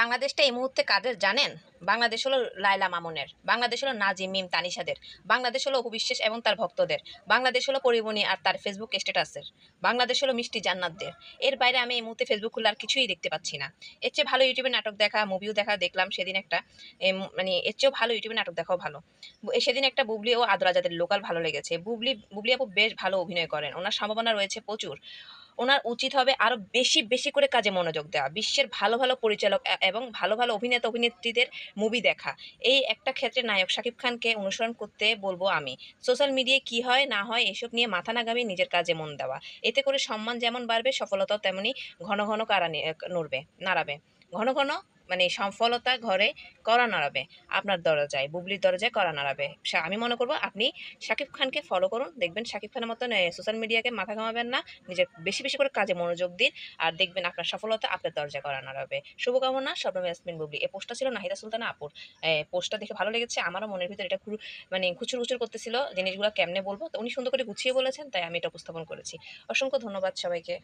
বাংলাদেশটা এই মুহূর্তে কাদের জানেন? বাংলাদেশ হলো লায়লা মামুনের, বাংলাদেশ হলো নাজিম, মিম, তানিশাদের, বাংলাদেশ হলো অপবিশ্বাস এবং তার ভক্তদের, বাংলাদেশ হলো পরিমণি আর তার ফেসবুক স্ট্যাটাসের বাংলাদেশ হলো মিষ্টি জান্নাতদের। এর বাইরে আমি এই মুহূর্তে ফেসবুক খুলে আর কিছুই দেখতে পাচ্ছি না। এর চেয়ে ভালো ইউটিউবে নাটক দেখা মুভিও দেখা দেখলাম সেদিন একটা মানে এর চেয়েও ভালো ইউটিউবে নাটক দেখাও ভালো। সেদিন একটা বুবলি ও আদরাজাদের লোকাল ভালো লেগেছে। বুবলি বুবলি আপু বেশ ভালো অভিনয় করেন। ওনার সম্ভাবনা রয়েছে প্রচুর। ওনার উচিত হবে আরও বেশি বেশি করে কাজে মনোযোগ দেওয়া। বিশ্বের ভালো ভালো পরিচালক এবং ভালো ভালো অভিনেতা, অভিনেত্রীদের মুভি দেখা। এই একটা ক্ষেত্রে নায়ক শাকিব খানকে অনুসরণ করতে বলব আমি। সোশ্যাল মিডিয়ায় কি হয়, না হয়, এসব নিয়ে মাথা নাগামি নিজের কাজে মন দেওয়া। এতে করে সম্মান যেমন বাড়বে, সফলতাও তেমনি ঘন ঘন কারা নড়বে নাড়াবে। ঘন ঘন মানে সফলতা ঘরে করা নাড়াবে, আপনার দরজায়, বুবলির দরজায় করা নাড়াবে। আমি মনে করব আপনি শাকিব খানকে ফলো করুন, দেখবেন শাকিব খানের মতন সোশ্যাল মিডিয়াকে মাথা ঘামাবেন না, নিজের বেশি বেশি করে কাজে মনোযোগ দিন, আর দেখবেন আপনার সফলতা আপনার দরজা করা নাড়াবে। শুভকামনা স্বপ্ন ইয়াসমিন বুবলি। এই পোস্টটা ছিল নাহিদা সুলতানা আপুর। পোস্টটা দেখে ভালো লেগেছে, আমারও মনের ভিতরে এটা খুব মানে খুচুর খুচুর করতেছিল, জিনিসগুলো কেমনে বলব, তো উনি সুন্দর করে গুছিয়ে বলেছেন, তাই আমি এটা উপস্থাপন করেছি। অসংখ্য ধন্যবাদ সবাইকে।